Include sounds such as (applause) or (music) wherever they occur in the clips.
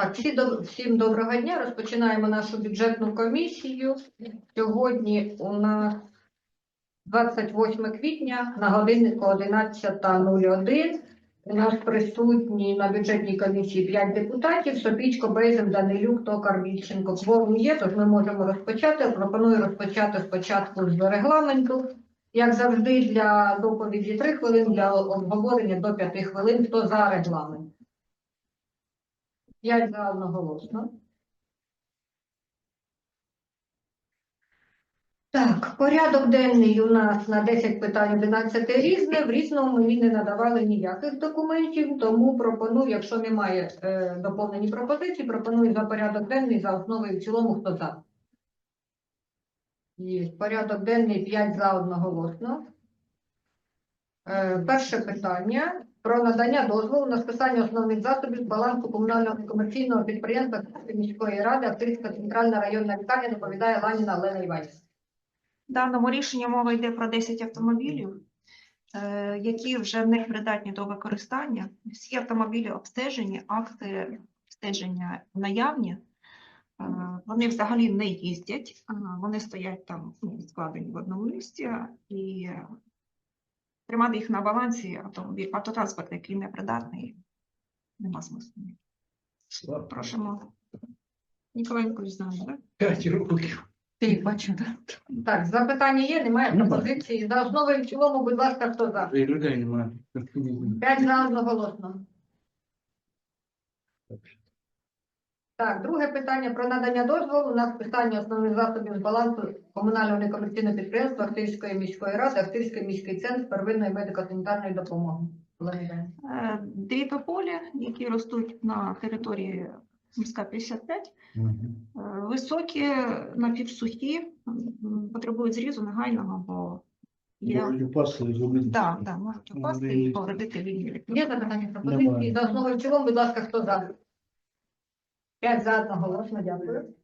Так, всім доброго дня. Розпочинаємо нашу бюджетну комісію. Сьогодні у нас 28 квітня на годиннику 11.01. У нас присутні на бюджетній комісії 5 депутатів. Сопічко, Бейзем, Данилюк, Токар, Вільченко. Кворум є, тож ми можемо розпочати. Пропоную розпочати спочатку з регламенту. Як завжди, для доповіді 3 хвилин, для обговорення до 5 хвилин. Хто за регламент? П'ять за одноголосно. Так, порядок денний у нас на 10 питань 11 різне. В різному мені не надавали ніяких документів, тому пропоную, якщо немає е, доповнені пропозиції, пропоную за порядок денний за основу і в цілому, хто за. Є порядок денний 5 за одноголосно. Е, перше питання про надання дозволу на списання основних засобів з балансу комунального некомерційного підприємства міської ради Активська центральна районна лікарня доповідає Ланіна Олена Іванівна. В даному рішенні мова йде про 10 автомобілів, е, які вже не придатні до використання. Всі автомобілі обстежені, акти обстеження наявні. Е, Вони взагалі не їздять, вони стоять там ну, складені в одному місці, і тримати їх на балансі автомобіль, автотранспорт, який не придатний, нема смислу. Просимо. Ніколай Ніколаївич знає, так? П'ять років. Ти бачу, так? Так, запитання є, немає Немає. пропозиції. За основу і в цілому, будь ласка, хто за? І людей немає. П'ять за одноголосно. Так, друге питання про надання дозволу на списання основних засобів з балансу комунального некомерційного підприємства Активської міської ради, Активський міський центр первинної медико-санітарної допомоги. Е, Дві тополі, які ростуть на території Сумська 55, е, високі, напівсухі, потребують зрізу негайного, бо є Можуть упасти і зробити. да, да, можуть упасти і повредити лінію. Є запитання пропозиції? За в цілому, будь ласка, хто за? П'ять за одноголосно, дякую.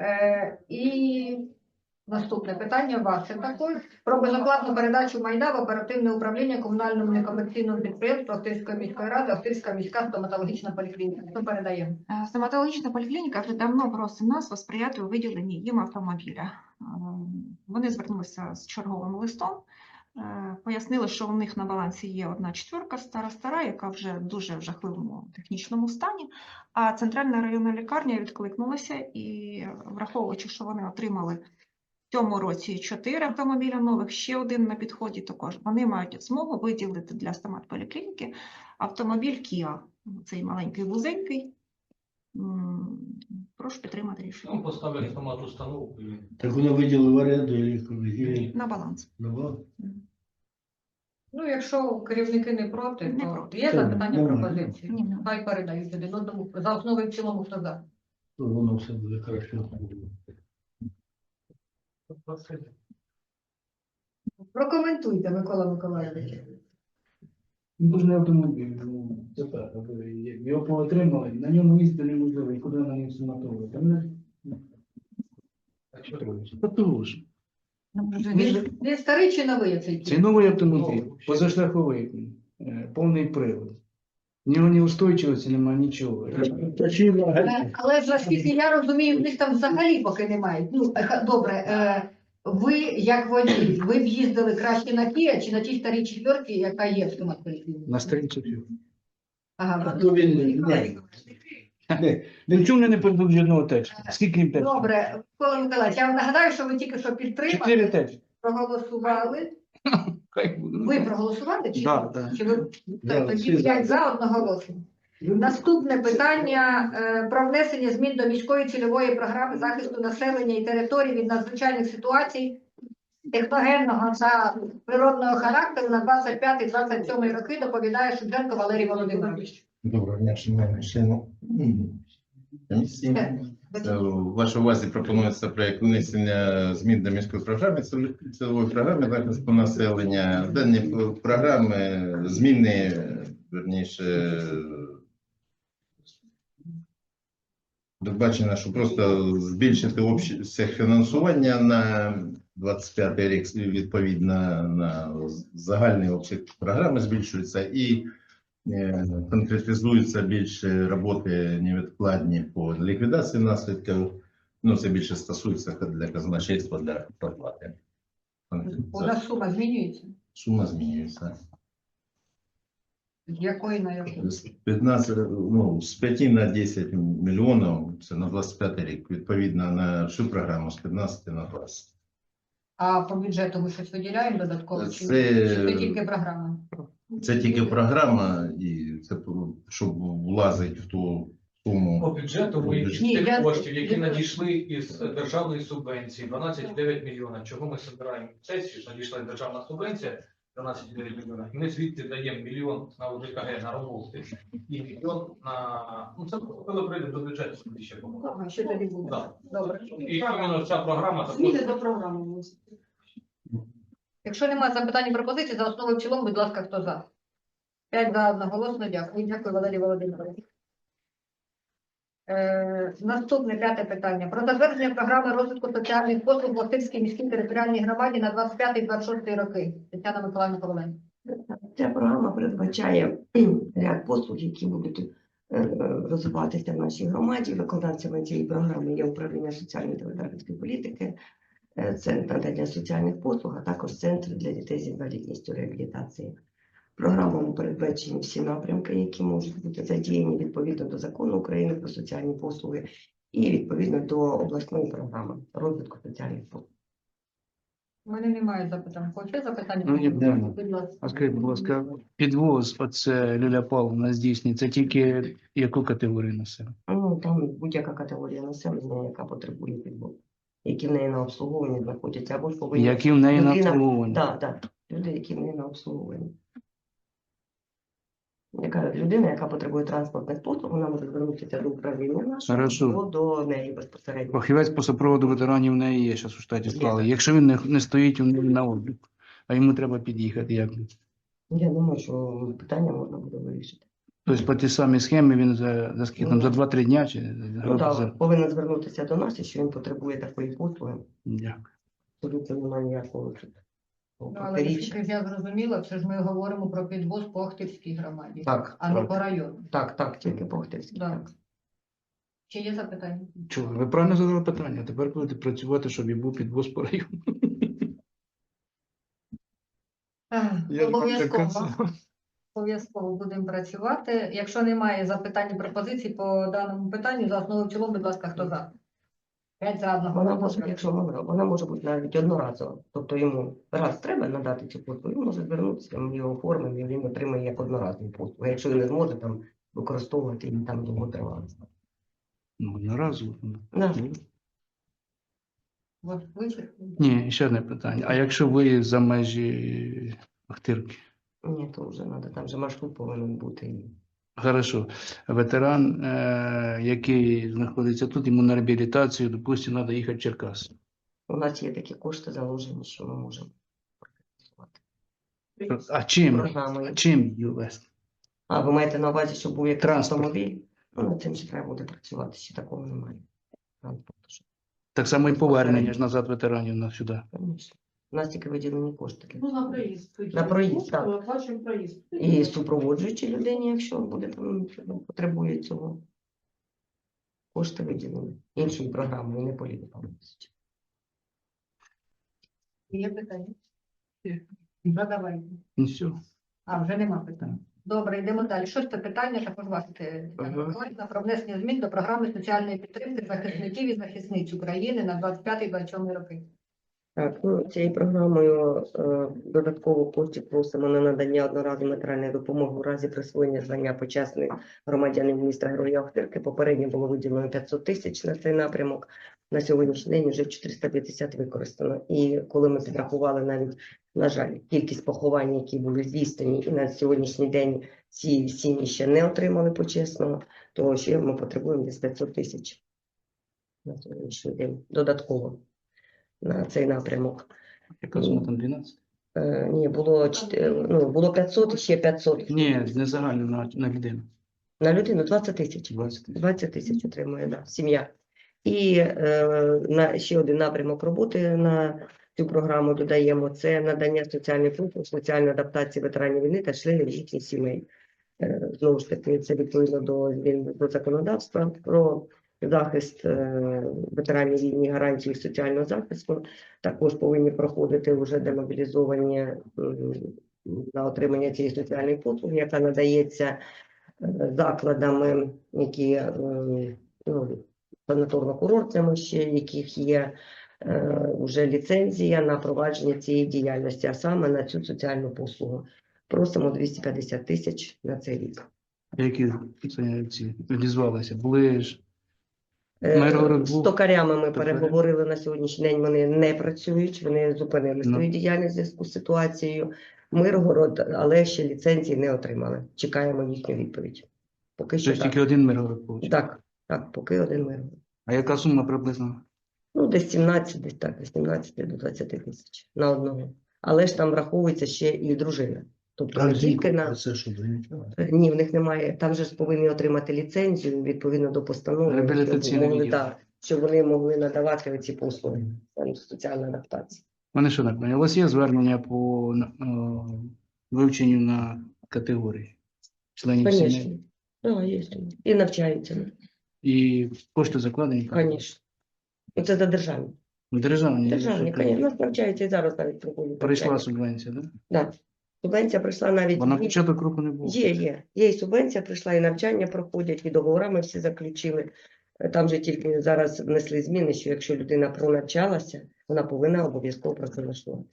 Е, і наступне питання ваше також. Про безоплатну передачу майна в оперативне управління комунальному некомерційному підприємству Охтирської міської ради, Охтирська міська стоматологічна поліклініка. Хто передає? Е, Стоматологічна поліклініка вже давно просить нас посприяти у виділенні їм автомобіля. Е, Вони звернулися з черговим листом, пояснили, що у них на балансі є одна четверка стара стара, яка вже дуже в жахливому технічному стані. А центральна районна лікарня відкликнулася і, враховуючи, що вони отримали в цьому році чотири автомобіля нових, ще один на підході також. Вони мають змогу виділити для стоматполіклініки автомобіль Kia. Цей маленький вузенький. Прошу підтримати рішення Ну, поставили автомат установку і Так вони виділи в оренду і коли на баланс. Ну, якщо керівники не проти, Не то проти. є запитання нормально. пропозиції. Ні, ні. Хай передають один одному. За основу і в цілому, хто за? то воно все буде хорошо. Прокоментуйте, Микола Миколаївич. Дуже автомобіль, ну, це так, аби його поотримали, на ньому їсти неможливо, і куди на ньому стоматолог. Там не- Потужно. Він, він старий чи новий цей Це новий автомобіль, позашляховий, е, повний привод. В нього ні устойчивості немає нічого. Е, Але ж наскільки я розумію, в них там взагалі поки немає. Ну, е, ха- добре, е, ви як водій, ви б їздили краще на Кія чи на тій старій четвірці, яка є в стоматполіклініці? На стрільцю. Ага. Ну, він не- Нічого не передуть жодного течка. Скільки їм течка? Добре, Микола Миколаївич, я вам нагадаю, що ви тільки що Чотири підтримали, проголосували. Хай буде. Ви проголосували чи, Да, да. чи ви Да, тоді всі за. п'ять за одноголосно? Наступне питання е, про внесення змін до міської цільової програми захисту населення і територій від надзвичайних ситуацій техногенного та природного характеру на 25-27 роки доповідає Шубенко Валерій Володимирович. Доброго дня, шановні члени комісії. Вашій увазі пропонується проєкт внесення змін до міської програми, цільової програми захисту населення. В даній програми зміни, верніше, Бачено, що просто збільшити обсяг фінансування на 25 рік відповідно на загальний обсяг програми збільшується і е, конкретизуються більше роботи невідкладні по ліквідації наслідків. Ну, це більше стосується для казначейства для проплати. У нас сума змінюється. Сума змінюється. З якої на яку? З 15, ну, з 5 на 10 мільйонів, це на 25 рік, відповідно на всю програму з 15 на 20. А по бюджету ми щось виділяємо додатково? Чи, Це- чи це тільки програма? Це тільки програма, і це щоб влазить в ту суму. По бюджету ми із Ні, тих я- коштів, які я- надійшли із державної субвенції, 12,9 мільйона. Чого ми збираємо сесію? Надійшла державна субвенція 12,9 мільйона. І ми звідти даємо мільйон на ОДКГ на роботи і мільйон на ну це коли прийде до бюджету тоді ще поможемо. Ага, що тоді буде? Да. Добре. І іменно ця програма Зміни до програми. Якщо немає запитань і пропозицій, за основу в цілому, будь ласка, хто за? П'ять за одноголосно, дякую. Дякую, Валерій Володимирович. Е, наступне п'яте питання. Про затвердження програми розвитку соціальних послуг в Латинській міській територіальній громаді на 25-26 роки. Тетяна Миколаївна Коваленко. Ця програма передбачає ряд послуг, які будуть е, розвиватися в нашій громаді. Виконавцями цієї програми є управління соціальної та ветеранської політики, е, центр надання соціальних послуг, а також центр для дітей з інвалідністю реабілітації. Програмою передбачені всі напрямки, які можуть бути задіяні відповідно до закону України про соціальні послуги і відповідно до обласної програми розвитку соціальних послуг. У мене немає запитань. Хоче запитання? Ну, ні. Будь ласка. А скажіть, будь ласка, підвоз, оце Ліля Павловна здійснює, це тільки яку категорію населення? Ну, там будь-яка категорія населення, яка потребує підбору, які в неї на обслуговуванні знаходяться, або ж повинні. Які в неї на обслуговуванні? Так, так. Люди, які в неї на обслуговуванні. Яка людина, яка потребує транспортних послуг, вона може звернутися до управління нашого Хорошо. або до неї безпосередньо. Фахівець по супроводу ветеранів в неї є, зараз у штаті склали. Якщо він не, не стоїть у неї на обліку, а йому треба під'їхати, як? Я думаю, що питання можна буде вирішити. Тобто по тій самій схемі він за, за скільки там, за 2-3 дня чи Ну, так, повинен звернутися до нас, якщо він потребує такої послуги. Дякую. Абсолютно немає ніякого Ну, але протиріччя. наскільки ж я зрозуміла, це ж ми говоримо про підвоз по Охтирській громаді, Так, а не по району. так, так, тільки по Охтирській. Да. так. Чи є запитання? Чого? Ви правильно задали питання, а тепер будете працювати, щоб і був підвоз по району. Ех, Я ж вам так Обов'язково. казав. Обов'язково будемо працювати. Якщо немає запитань і пропозицій по даному питанню, за основу в цілому, будь ласка, хто за? П'ять за одного. Вона може, якщо вона, вона може бути навіть одноразова. Тобто йому раз треба надати цю послугу, він може звернутися, ми його оформимо, і він отримає як одноразову послугу. Якщо він не зможе там використовувати її там довготривалість. Ну, одноразово. Да. От вичерпно. Ні, ще одне питання. А якщо ви за межі Ахтирки? Ні, то вже треба, там же маршрут повинен бути. Хорошо. Ветеран, е, який знаходиться тут, йому на реабілітацію, допустимо, треба їхати в Черкаси. У нас є такі кошти заложені, що ми можемо. А чим? Програмою. Чим вести? А ви маєте на увазі, щоб був якийсь Транспорт. автомобіль? Ну, над цим ще треба буде працювати, ще такого немає. Транспорту. Так само і повернення ж назад ветеранів на сюди. Конечно. У нас тільки виділені кошти. для Ну, на проїзд. На проїзд, Ну, так. Оплачуємо проїзд. І супроводжуючи людині, якщо буде там потребує цього. Кошти виділені іншою програмою, не політиками. Є питання? Є. Задавайте. І все. А, вже нема питань. Добре, йдемо далі. Шосте питання, також вас Ага. Миколаївна, про внесення змін до програми соціальної підтримки захисників і захисниць України на 25-27 роки. Так, ну цією програмою е, додатково коштів просимо на надання одноразової матеріальної допомоги у разі присвоєння звання почесний громадянин міста Героя Охтирки. Попередньо було виділено 500 тисяч на цей напрямок. На сьогоднішній день вже 450 використано. І коли ми підрахували навіть, на жаль, кількість поховань, які були здійснені, і на сьогоднішній день ці сім'ї ще не отримали почесного, то ще ми потребуємо десь 500 тисяч на сьогоднішній день додатково на цей напрямок. Яка сума там 12? Е, ні, було, чт- ну, було 500 і ще 500. Ні, не загально на, на людину. На людину 20 тисяч. 20 тисяч. 20 тисяч отримує да, сім'я. І е, на ще один напрямок роботи на цю програму додаємо це надання соціальних послуг, соціальної адаптації ветеранів війни та членів їхніх сімей. Е, Знову ж таки, це відповідно до змін до законодавства про захист е, ветеранів війни, гарантії соціального захисту. Також повинні проходити вже демобілізовані на отримання цієї соціальної послуги, яка надається е, закладами, які е, ну, санаторно-курортними ще, яких є вже ліцензія на провадження цієї діяльності, а саме на цю соціальну послугу. Просимо 250 тисяч на цей рік. Які це ці реалізувалися? Були ж З токарями ми переговорили на сьогоднішній день. Вони не працюють, вони зупинили Ну. свою діяльність в зв'язку з ситуацією. Миргород, але ще ліцензії не отримали. Чекаємо їхню відповідь. Поки що тільки один Миргород получив. Так, так, поки один Миргород. А яка сума приблизно? Ну, десь 17, десь так, десь 17 до 20 тисяч на одного. Але ж там враховується ще і дружина. Тобто не тільки на Це що, ні, в них немає. Там же ж повинні отримати ліцензію відповідно до постанови, щоб Реабілітаційний могли, да, щоб вони могли надавати ці послуги. Там соціальна адаптація. У мене що так? У вас є звернення по е, вивченню на категорії членів сім'ї? Звісно. Да, є. І навчаються. І кошти закладені? Звісно. Ну, Це за державні. Державні. Державні, звісно. У нас навчаються і зараз навіть проходять. Прийшла субвенція, так? Да. Субвенція прийшла навіть. Бо на і- початок року не було. Є, є. Є і субвенція прийшла, і навчання проходять, і договори ми всі заключили. Е, Там же тільки зараз внесли зміни, що якщо людина пронавчалася, вона повинна обов'язково працевлаштувати.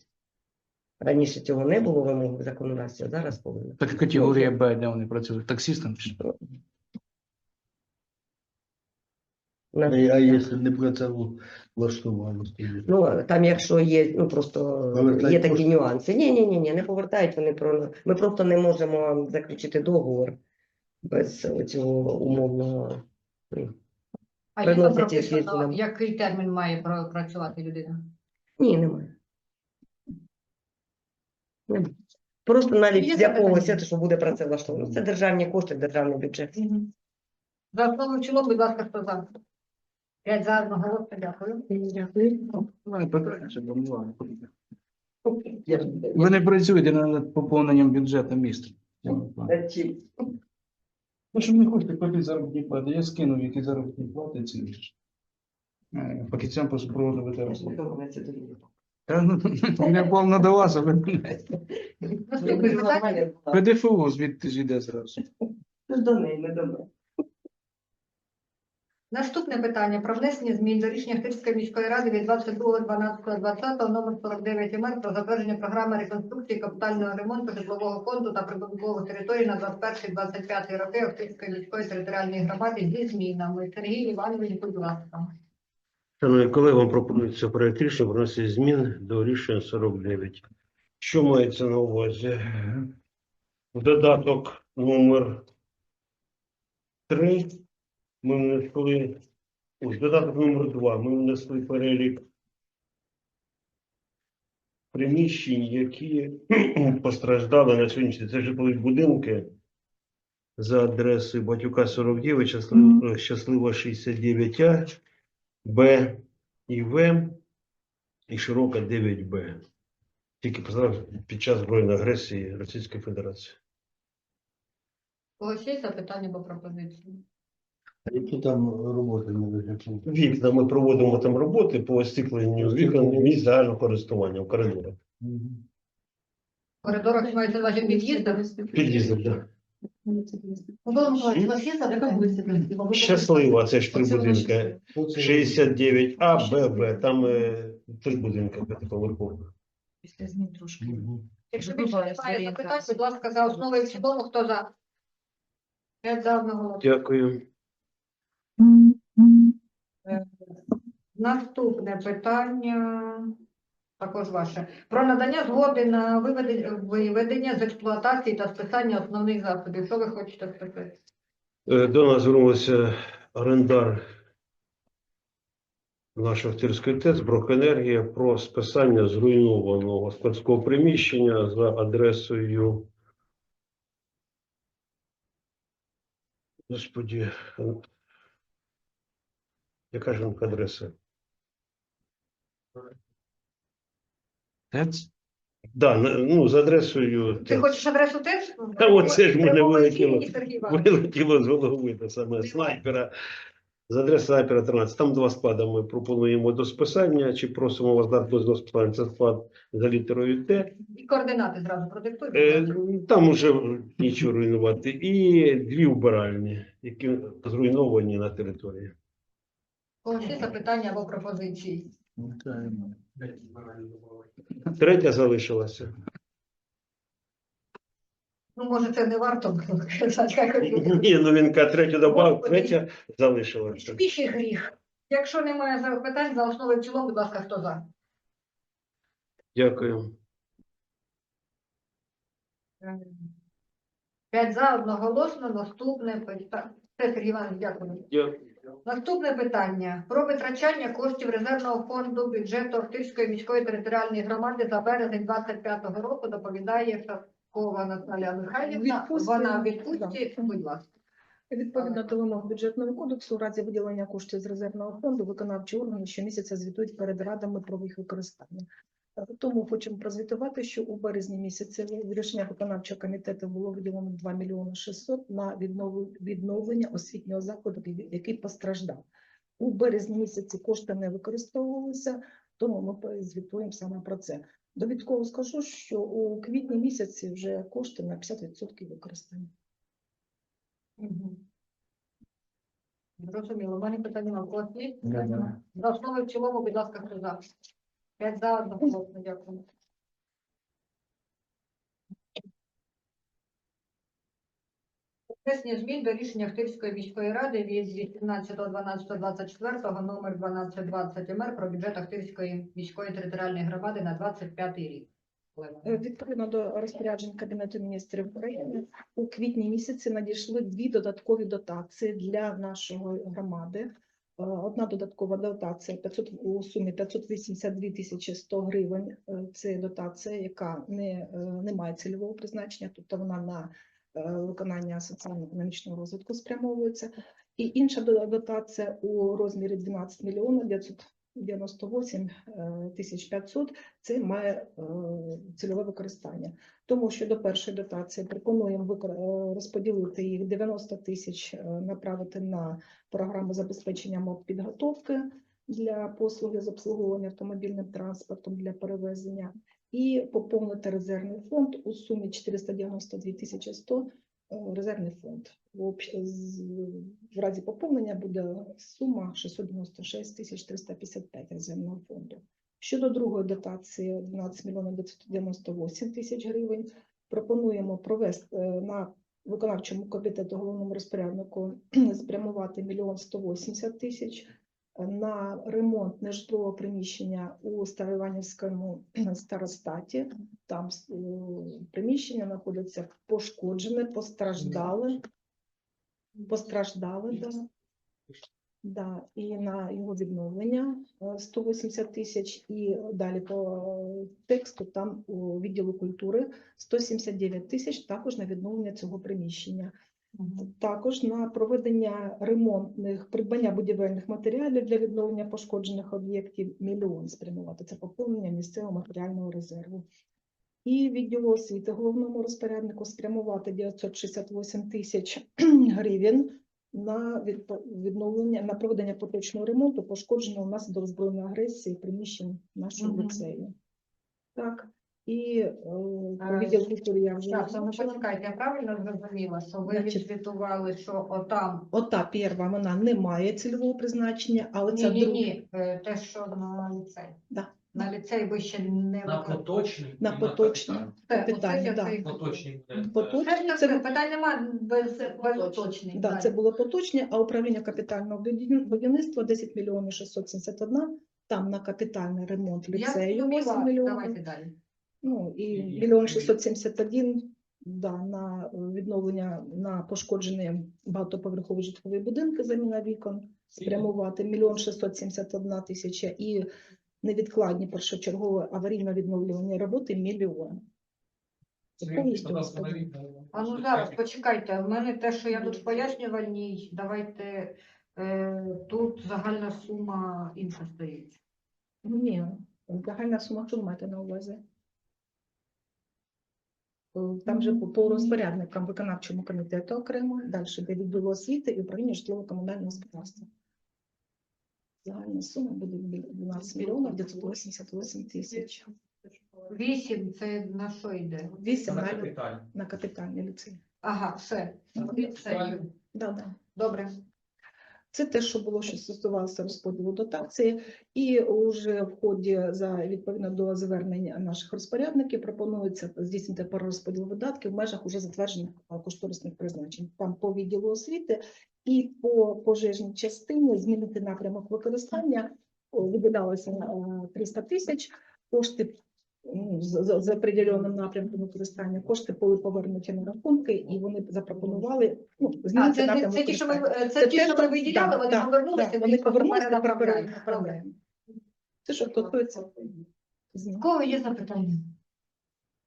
Раніше цього не було вимоги в законодавстві, а зараз повинна. Так категорія Б, де вони працюють? Таксістом? чи що? А якщо не працював, влаштували? Ну, там, якщо є, ну просто Повертають є такі кошти? нюанси. Ні, ні, ні, ні, не повертають вони про ми просто не можемо заключити договор без цього умовного. А є там Приносять прописано, звідти. який термін має працювати людина? Ні, немає. Немає. Просто навіть Є з якогось, запитання? це, що буде працевлаштовано. Це державні кошти, державний бюджет. За основу в цілому, будь ласка, хто за? П'ять за одноголосно, дякую. Дякую. Давай питання, щоб було. Ви не працюєте над поповненням бюджету міста. Ну, що не хочете платити заробітні плати, я скинув, які заробітні плати ці. Е, Фахівцям по супроводу. Та ну, я повно до вас, а ви питання. ПДФО звідти ж йде зразу. До неї, не до мене. Наступне питання про внесення змін до рішення Хтирської міської ради від 22.12.20 номер 49 МР про затвердження програми реконструкції капітального ремонту житлового фонду та прибудинкових територій на 21-25 роки Охтирської міської територіальної громади зі змінами. Сергій Іванович, будь ласка. Шановні колеги, вам пропонується проект рішення про змін до рішення 49. Що мається на увазі? Додаток номер 3 ми внесли, ось додаток номер 2 ми внесли перелік приміщень, які (clears throat) постраждали на сьогоднішній день. Це житлові будинки за адресою Батюка 49, Щаслива, Щаслива 69А. Б і В і широка 9Б. Тільки під час збройної агресії Російської Федерації. Когось є запитання по пропозиції? А які там роботи не виключені? Вікна ми проводимо там роботи по остікленню вікон місць загального користування в коридорах. В коридорах мається на увазі під'їздах? Під'їздок, так. Микола Миколаївич, у вас є запитання? Щаслива, це ж три будинки. Оце- 69А, Б, Б. Там е, три будинки п'ятиповерхових. Після змін трошки. Якщо більше немає запитань, будь ласка, за основу і в цілому, хто за? П'ять за одного. Дякую. Наступне питання, також ваше. Про надання згоди на виведення, з експлуатації та списання основних засобів. Що ви хочете сказати? Е, До нас звернувся орендар нашої Охтирської ТЕЦ Брокенергія про списання зруйнованого складського приміщення за адресою. Господі, е, яка ж вам адреса? ТЕЦ? Да, на- ну, з адресою. Ти те- хочеш адресу теж? Та оце ж мене Прямого вилетіло. Сергій Іванович. Вилетіло з голови те саме снайпера. З адреси снайпера 13. Там два склади ми пропонуємо до списання, чи просимо вас дати дозвіл списання. Це склад за літерою Т. І координати зразу продиктуй. будь Е, ласка. Там уже нічого руйнувати. І дві вбиральні, які зруйновані на території. Ще запитання або пропозиції? Третя залишилася. Ну, може, це не варто було казати, як Ні, ну він каже, третю Господи. третя залишилася. Більший гріх. Якщо немає запитань, за основу і в цілому, будь ласка, хто за? Дякую. П'ять за одноголосно. Наступне питання. Сергій Іванович, дякую. Дякую. Наступне питання про витрачання коштів резервного фонду бюджету Охтирської міської територіальної громади за березень 25-го року доповідає Шаткова Наталя Михайлівна. Відпустці, Вона в відпустці. Будь ласка. Відповідно до вимог бюджетного кодексу, у разі виділення коштів з резервного фонду виконавчі органи щомісяця звітують перед радами про їх використання. Тому хочемо прозвітувати, що у березні місяці в рішення виконавчого комітету було виділено 2 мільйони 600 на відновлення освітнього закладу, який- постраждав. У березні місяці кошти не використовувалися, тому ми звітуємо саме про це. Довідково скажу, що у квітні місяці вже кошти на 50% використані. Зрозуміло. У мене питання на когось. За основу в цілому, будь ласка, хто за? П'ять за одноголосно. Дякую. Внесення змін до рішення Ахтирської міської ради від 18.12.24 номер 1220 МР про бюджет Ахтирської міської територіальної громади на 25 рік. Відповідно до розпоряджень Кабінету міністрів України, у квітні місяці надійшли дві додаткові дотації для нашої громади. Е, одна додаткова дотація 500, у сумі 582 тисячі 100 гривень. Е, це дотація, яка не е, не має цільового призначення, тобто вона на виконання соціально-економічного розвитку спрямовується. І інша дотація у розмірі 12 мільйонів 900 98 500 – це має е, цільове використання. Тому що до першої дотації пропонуємо е, розподілити їх 90 тисяч, е, направити на програму забезпечення підготовки для послуги з обслуговування автомобільним транспортом для перевезення і поповнити резервний фонд у сумі 492 100 резервний фонд. В разі поповнення буде сума 696 тисяч 355 резервного фонду. Щодо другої дотації 12 мільйонів 998 тисяч гривень, пропонуємо провести е, на виконавчому комітету головному розпоряднику (clears throat) спрямувати мільйон 180 тисяч на ремонт нежитлового приміщення у Староіванівському (clears throat) старостаті. Там е, приміщення знаходиться пошкоджене, постраждали, постраждали, да. Да, і на його відновлення е, 180 тисяч, і далі по е, тексту там у відділу культури 179 тисяч також на відновлення цього приміщення. Також на проведення ремонтних придбання будівельних матеріалів для відновлення пошкоджених об'єктів мільйон спрямувати. Це поповнення місцевого матеріального резерву. І відділу освіти головному розпоряднику спрямувати 968 тисяч (clears throat) гривень на відновлення на проведення поточного ремонту пошкодженого внаслідок збройної агресії приміщень нашого Мгм. ліцею. Так, і е, А, про відділ культури я вже Так, ну почекайте, я правильно зрозуміла, що ви Значить- відзвітували, що отам Ота перша, вона не має цільового призначення, але Ні, ця ні, друга ні, е, те, що на ліцей. Да. На ліцей ви ще не На виконали. поточний. на і поточні Це, питання, оце я да. Поточний буде. е, Це, Це- питань без, без уточнень. Да, це було поточні, а управління капітального будів- будівництва 10 мільйонів 671, там на капітальний ремонт Я ліцею зрозуміла, 8 мільйонів. Давайте далі. Ну і І- мільйон 671 да, на відновлення на пошкоджені багатоповерхові житлові будинки, заміна вікон, спрямувати мільйон 671 тисяча і невідкладні першочергові аварійно-відновлювані роботи мільйон. А ну зараз почекайте. У мене те, що я тут в пояснювальній, давайте е, тут загальна сума інша стоїть. Ну, Ні, загальна сума, що ви маєте на увазі? Е, Там же по- по розпорядникам виконавчому комітету окремо, далі де відділу освіти і управління житлово-комунального господарства. Загальна сума буде 12 мільйонів 988 тисяч. Вісім це на що йде? Вісім На на, на капітальний ліцей. Ага, все. Це- Да, да. Добре. Це те, що було, що стосувалося розподілу дотації, і вже в ході за відповідно до звернень наших розпорядників пропонується здійснити перерозподіл видатків в межах уже затверджених кошторисних призначень. Там по відділу освіти і по пожежній частині змінити напрямок використання. О, Виділялося е, 300 тисяч кошти. З- з определеним напрямком використання кошти були повернуті на рахунки, і вони запропонували ну, А, це, це, це ті, що ми, використання. це ті, що ми виділяли, да, вони да, повернулися, да, вони повернулися, перенаправляємо. перенаправляємо. Це що стосується В кого є запитання?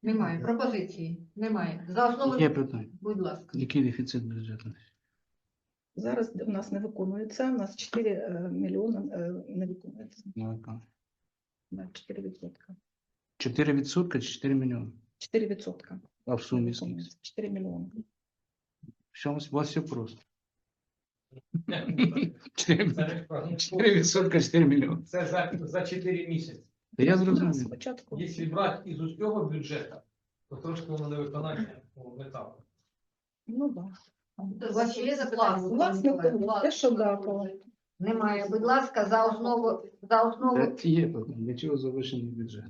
Немає. Пропозиції? Немає. За основу, Є питання. будь ласка. Який дефіцит бюджету? зараз у нас не виконується. У нас 4 мільйони е, не виконується. Ну, яка? Да, 4 відсотка. 4 відсотка чи 4 мільйони? 4 відсотка. А в сумі скільки? 4 мільйони. Що у вас, у вас все просто. Це 4, не про- 4 відсотка, 4 мільйони. Це за, за 4 місяці. Та я зрозумів. спочатку. Якщо брати із усього бюджету, то трошки воно не виконання ну, так. Ну да. У вас є запитання? Власне, те, що да, Немає. Будь ласка, за основу, за основу. Є питання. Для чого завищений бюджет?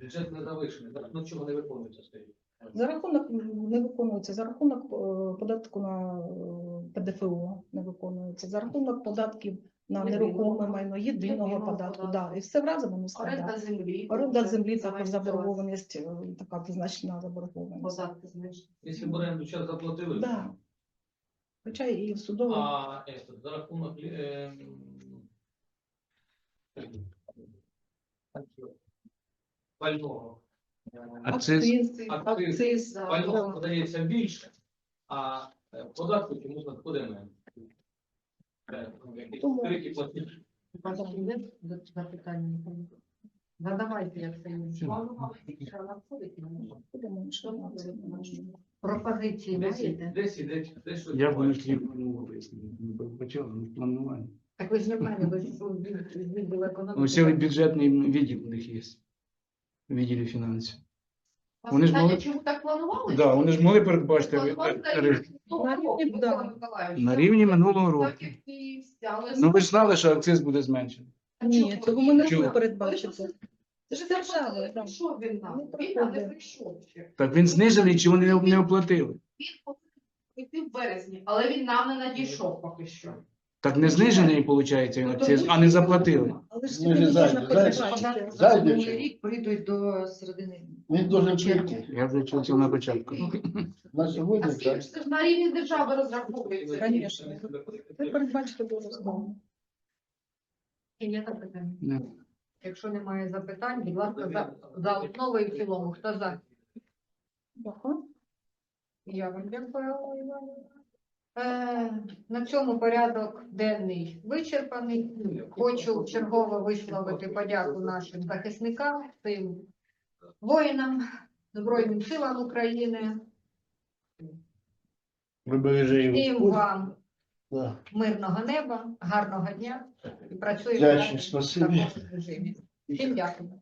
Бюджет не завищений. Так, Ну чого не виконується стоїть? За рахунок не виконується, за рахунок е, податку на е, ПДФО не виконується, за рахунок податків на нерухоме майно, єдиного податку, да, і все разом воно складає. землі. Оренда землі також заборгованість, е, така значна заборгованість. Податки, знаєш. Якщо б оренду час заплатили, Да. Хоча і в судовому а ето, за рахунок е, пального. Акциз? акциз, Акциз. Пального да. подається більше, а е, податку чомусь надходить менше. Е, ну, платежі. запитання? Задавайте, як це. Пропозиції маєте? десь, десь, десь щось Я б не не почав, планування. Так ви ж мене, ви ж у від- від відділу економіки. Ну, цілий бюджетний відділ у них є. В відділі фінансів. Вони ж могли- Чому так планували? Да, вони ж могли передбачити Планували е, на рівні того року, да. Микола Миколайович. на рівні минулого року. Так, як і всі, але Ну ви ж знали, що акциз буде зменшений. Ні, цього ми не могли передбачити. Це ж держава, держава, прийшов він нам. Не Він нам не приходить. прийшов ще. Так він знижений чи вони не, не оплатили? Він повинен прийти в березні, але він нам не надійшов поки що. Так не знижений, виходить, він акциз, а не заплатили. Але ж Ну, не не зайде, можна Минулий чи? рік прийдуть до середини. Він должен прийти. Я вже чув на початку. На А сьогодні скільки так. ж це ж на рівні держави розраховується? Це передбачити дуже складно. Є запитання? Не. Якщо немає запитань, будь ласка, за, за основу і в цілому. Хто за? Ага. Я вам дякую, Іванівна. Е, на цьому порядок денний вичерпаний. Хочу чергово висловити подяку нашим захисникам, тим воїнам, Збройним силам України, всім вам мирного неба, гарного дня і працюємо в такому режимі. Всім дякую.